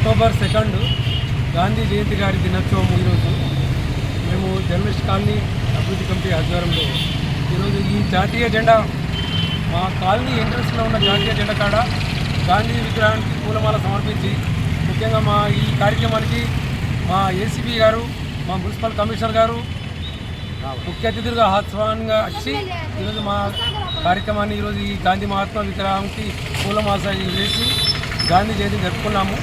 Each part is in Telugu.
అక్టోబర్ సెకండ్ గాంధీ జయంతి గారి దినోత్సవం ఈరోజు. మేము జర్నలిస్ట్ కాలనీ అభివృద్ధి కమిటీ ఆధ్వర్యంలో ఈరోజు ఈ జాతీయ జెండా మా కాలనీ ఎంట్రన్స్లో ఉన్న జాతీయ జెండా కాడ గాంధీ విగ్రహానికి పూలమాల సమర్పించి ముఖ్యంగా మా ఈ కార్యక్రమానికి మా ఏసీబీ గారు మా మున్సిపల్ కమిషనర్ గారు ముఖ్య అతిథులుగా ఆహ్వానంగా వచ్చి ఈరోజు మా కార్యక్రమాన్ని ఈరోజు ఈ గాంధీ మహాత్మా విగ్రహానికి పూలమాస వేసి గాంధీ జయంతి జరుపుకున్నాము.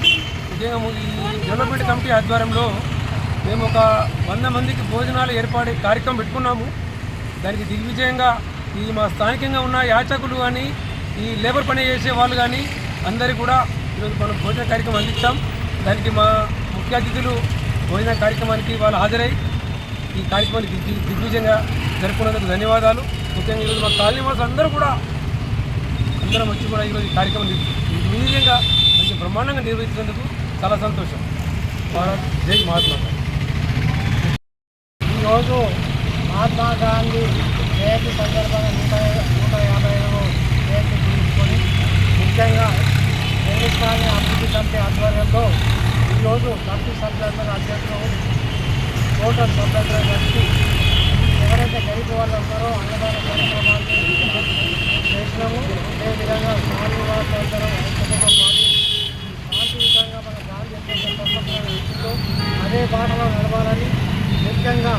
మేము ఈ డెవలప్మెంట్ కమిటీ ఆధ్వర్యంలో మేము ఒక వంద మందికి భోజనాలు ఏర్పాటు కార్యక్రమం పెట్టుకున్నాము. దానికి దిగ్విజయంగా ఈ మా స్థానికంగా ఉన్న యాచకులు కానీ ఈ లేబర్ పని చేసే వాళ్ళు కానీ అందరికీ కూడా ఈరోజు మనం భోజన కార్యక్రమం అందిస్తాం దానికి మా ముఖ్య అతిథులు భోజన కార్యక్రమానికి వాళ్ళు హాజరై ఈ కార్యక్రమాన్ని దిగ్విజయంగా జరుపుకున్నందుకు ధన్యవాదాలు. ముఖ్యంగా ఈరోజు మా కాలనీ వాసులు అందరూ కూడా అందరం వచ్చి కూడా ఈరోజు ఈ కార్యక్రమం దిగ్విజయంగా మంచి బ్రహ్మాండంగా నిర్వహించినందుకు చాలా సంతోషం భారత్ జై మహాత్మా గాంధీ. ఈరోజు మహాత్మా గాంధీ జయంతి సందర్భంగా నూట నూట యాభై ఐదవ జయంతి గురించుకొని ముఖ్యంగా హిందుస్థానీ అభివృద్ధి కమిటీ ఆధ్వర్యంలో ఈరోజు కమిటీ సభ్యులందరూ అధ్యక్షులు టోటల్ సభ్యులందరూ కలిసి ఎవరైతే గరీబ్ వాళ్ళు ఉన్నారో అన్నదానం బాటలో నడవాలని ముఖ్యంగా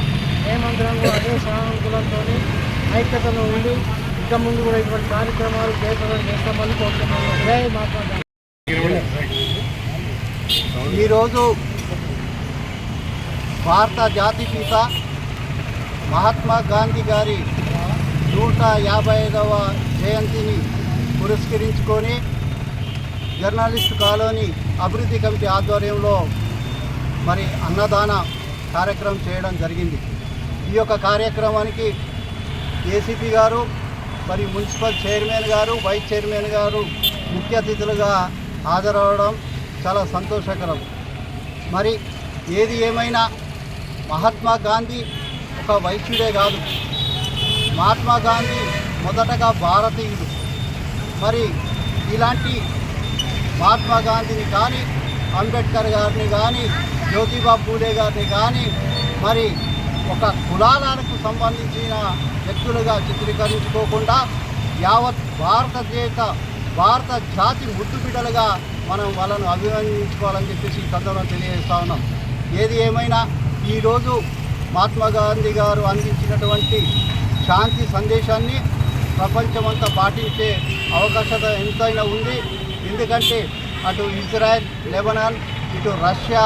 హేమంత్రంలో అదే సానుకూలంతో ఐక్యతలో ఉండి ఇంకా ముందు కూడా ఇటువంటి కార్యక్రమాలు చేపడం చేస్తామని కోరుతున్నాను. జై మాట్లాడాలి ఈరోజు భారత జాతిపిత మహాత్మా గాంధీ గారి నూట యాభై ఐదవ జయంతిని పురస్కరించుకొని జర్నలిస్ట్ కాలనీ అభివృద్ధి కమిటీ ఆధ్వర్యంలో మరి అన్నదాన కార్యక్రమం చేయడం జరిగింది. ఈ యొక్క కార్యక్రమానికి ఏసీపీ గారు మరి మున్సిపల్ చైర్మన్ గారు వైస్ చైర్మన్ గారు ముఖ్య అతిథులుగా హాజరవడం చాలా సంతోషకరం. మరి ఏది ఏమైనా మహాత్మా గాంధీ ఒక వైశ్యుడే కాదు. మహాత్మా గాంధీ మొదటగా భారతీయుడు. మరి ఇలాంటి మహాత్మా గాంధీని కానీ అంబేద్కర్ గారిని కానీ జ్యోతిబా పూలే గారిని కానీ మరి ఒక కులాలకు సంబంధించిన వ్యక్తులుగా చిత్రీకరించుకోకుండా యావత్ భారతదేశ భారత జాతి ముద్దుబిడ్డలుగా మనం వాళ్ళను అభినందించుకోవాలని చెప్పేసి ఈ తెలియజేస్తా ఉన్నాం. ఏది ఏమైనా ఈరోజు మహాత్మా గాంధీ గారు అందించినటువంటి శాంతి సందేశాన్ని ప్రపంచమంతా పాటించే అవకాశత ఎంతైనా ఉంది. ఎందుకంటే అటు ఇజ్రాయెల్ లెబనాన్ ఇటు రష్యా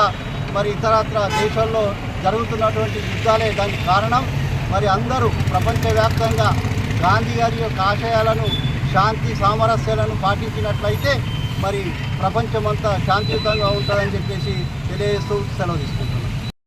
మరి ఇతరత్ర దేశాల్లో జరుగుతున్నటువంటి యుద్ధాలే దానికి కారణం. మరి అందరూ ప్రపంచవ్యాప్తంగా గాంధీ గారి యొక్క ఆశయాలను శాంతి సామరస్యాలను పాటించినట్లయితే మరి ప్రపంచమంతా శాంతియుతంగా ఉంటుందని చెప్పేసి తెలియజేస్తూ సెలవు తీసుకుంటాం